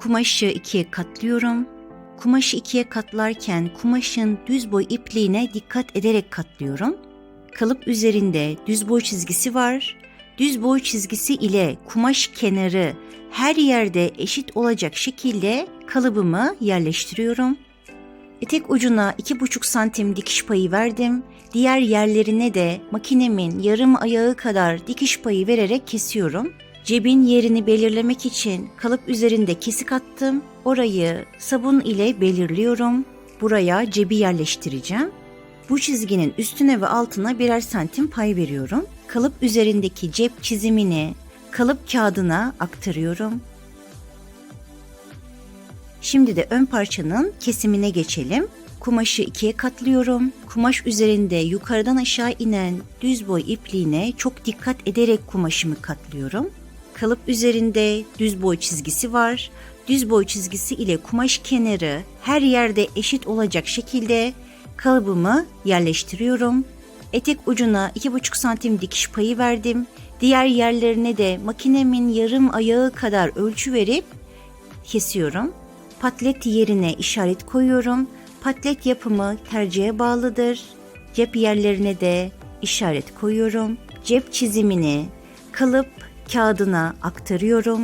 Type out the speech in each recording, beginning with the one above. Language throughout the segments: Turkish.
Kumaşı ikiye katlıyorum. Kumaşı ikiye katlarken kumaşın düz boy ipliğine dikkat ederek katlıyorum. Kalıp üzerinde düz boy çizgisi var. Düz boy çizgisi ile kumaş kenarı her yerde eşit olacak şekilde kalıbımı yerleştiriyorum. Etek ucuna 2,5 santim dikiş payı verdim. Diğer yerlerine de makinemin yarım ayağı kadar dikiş payı vererek kesiyorum. Cebin yerini belirlemek için kalıp üzerinde kesik attım. Orayı sabun ile belirliyorum. Buraya cebi yerleştireceğim. Bu çizginin üstüne ve altına birer santim pay veriyorum. Kalıp üzerindeki cep çizimini kalıp kağıdına aktarıyorum. Şimdi de ön parçanın kesimine geçelim. Kumaşı ikiye katlıyorum. Kumaş üzerinde yukarıdan aşağı inen düz boy ipliğine çok dikkat ederek kumaşımı katlıyorum. Kalıp üzerinde düz boy çizgisi var. Düz boy çizgisi ile kumaş kenarı her yerde eşit olacak şekilde kalıbımı yerleştiriyorum. Etek ucuna 2,5 santim dikiş payı verdim. Diğer yerlerine de makinemin yarım ayağı kadar ölçü verip kesiyorum. Patlet yerine işaret koyuyorum. Patlet yapımı tercihe bağlıdır. Cep yerlerine de işaret koyuyorum. Cep çizimini kalıp kağıdına aktarıyorum.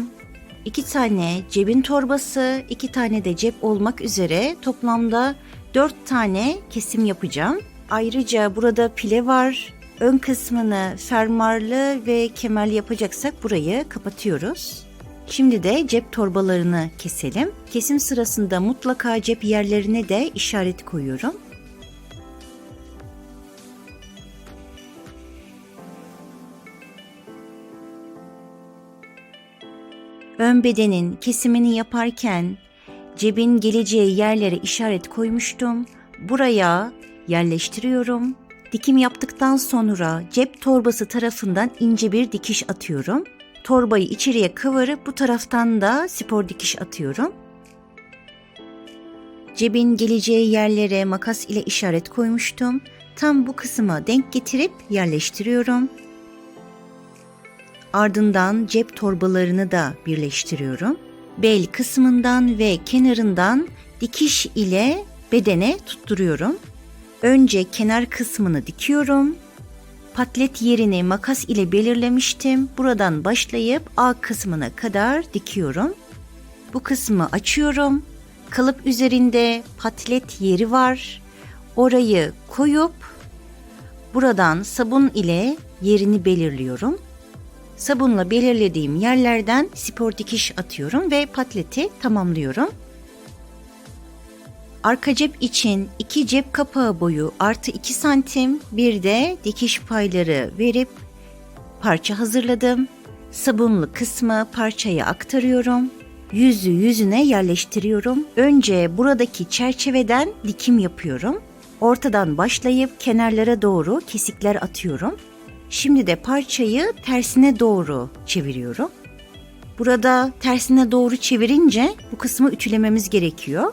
İki tane cebin torbası, iki tane de cep olmak üzere toplamda dört tane kesim yapacağım. Ayrıca burada pile var. Ön kısmını fermuarlı ve kemerli yapacaksak burayı kapatıyoruz. Şimdi de cep torbalarını keselim. Kesim sırasında mutlaka cep yerlerine de işaret koyuyorum. Ön bedenin kesimini yaparken cebin geleceği yerlere işaret koymuştum. Buraya yerleştiriyorum. Dikim yaptıktan sonra cep torbası tarafından ince bir dikiş atıyorum. Torbayı içeriye kıvırıp bu taraftan da spor dikiş atıyorum. Cebin geleceği yerlere makas ile işaret koymuştum. Tam bu kısma denk getirip yerleştiriyorum. Ardından cep torbalarını da birleştiriyorum. Bel kısmından ve kenarından dikiş ile bedene tutturuyorum. Önce kenar kısmını dikiyorum. Patlet yerini makas ile belirlemiştim. Buradan başlayıp A kısmına kadar dikiyorum. Bu kısmı açıyorum. Kalıp üzerinde patlet yeri var. Orayı koyup buradan sabun ile yerini belirliyorum. Sabunla belirlediğim yerlerden spor dikiş atıyorum ve patleti tamamlıyorum. Arka cep için iki cep kapağı boyu artı 2 santim bir de dikiş payları verip parça hazırladım. Sabunlu kısmı parçaya aktarıyorum. Yüzü yüzüne yerleştiriyorum. Önce buradaki çerçeveden dikim yapıyorum. Ortadan başlayıp kenarlara doğru kesikler atıyorum. Şimdi de parçayı tersine doğru çeviriyorum. Burada tersine doğru çevirince bu kısmı ütülememiz gerekiyor.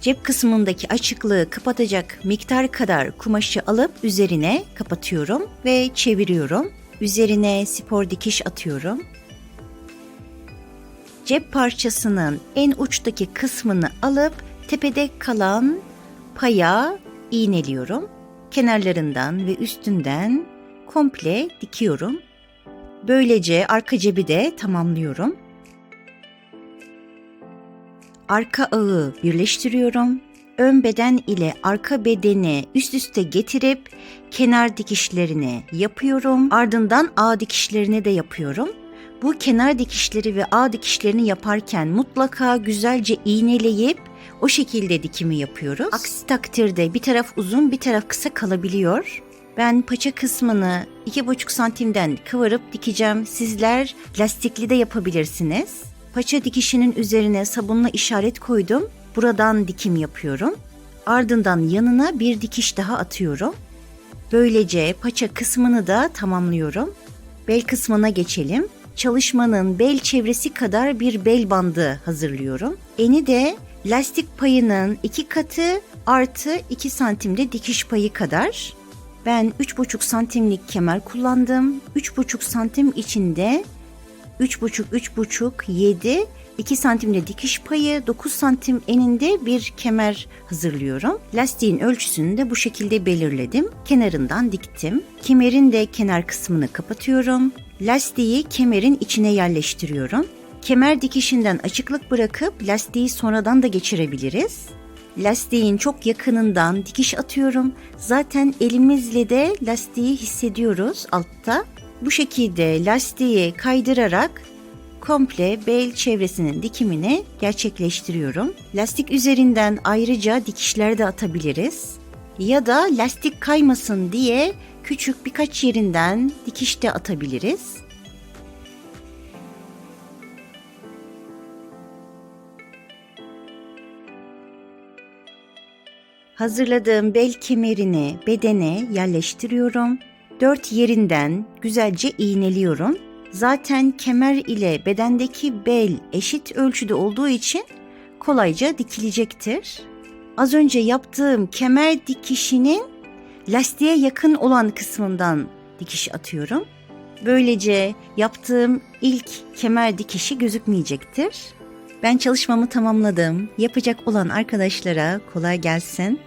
Cep kısmındaki açıklığı kapatacak miktar kadar kumaşı alıp üzerine kapatıyorum ve çeviriyorum. Üzerine spor dikiş atıyorum. Cep parçasının en uçtaki kısmını alıp tepede kalan paya iğneliyorum. Kenarlarından ve üstünden komple dikiyorum. Böylece arka cebi de tamamlıyorum. Arka ağı birleştiriyorum. Ön beden ile arka bedeni üst üste getirip kenar dikişlerini yapıyorum. Ardından ağ dikişlerini de yapıyorum. Bu kenar dikişleri ve ağ dikişlerini yaparken mutlaka güzelce iğneleyip o şekilde dikimi yapıyoruz. Aksi takdirde bir taraf uzun bir taraf kısa kalabiliyor. Ben paça kısmını 2,5 santimden kıvırıp dikeceğim. Sizler lastikli de yapabilirsiniz. Paça dikişinin üzerine sabunla işaret koydum. Buradan dikim yapıyorum. Ardından yanına bir dikiş daha atıyorum. Böylece paça kısmını da tamamlıyorum. Bel kısmına geçelim. Çalışmanın bel çevresi kadar bir bel bandı hazırlıyorum. Eni de lastik payının iki katı artı 2 santimde dikiş payı kadar. Ben 3,5 santimlik kemer kullandım. 3,5 santim içinde 3,5 3,5 7 2 santimde dikiş payı, 9 santim eninde bir kemer hazırlıyorum. Lastiğin ölçüsünü de bu şekilde belirledim. Kenarından diktim. Kemerin de kenar kısmını kapatıyorum. Lastiği kemerin içine yerleştiriyorum. Kemer dikişinden açıklık bırakıp lastiği sonradan da geçirebiliriz. Lastiğin çok yakınından dikiş atıyorum. Zaten elimizle de lastiği hissediyoruz altta. Bu şekilde lastiği kaydırarak komple bel çevresinin dikimini gerçekleştiriyorum. Lastik üzerinden ayrıca dikişler de atabiliriz. Ya da lastik kaymasın diye küçük birkaç yerinden dikiş de atabiliriz. Hazırladığım bel kemerini bedene yerleştiriyorum. Dört yerinden güzelce iğneliyorum. Zaten kemer ile bedendeki bel eşit ölçüde olduğu için kolayca dikilecektir. Az önce yaptığım kemer dikişinin lastiğe yakın olan kısmından dikiş atıyorum. Böylece yaptığım ilk kemer dikişi gözükmeyecektir. Ben çalışmamı tamamladım. Yapacak olan arkadaşlara kolay gelsin.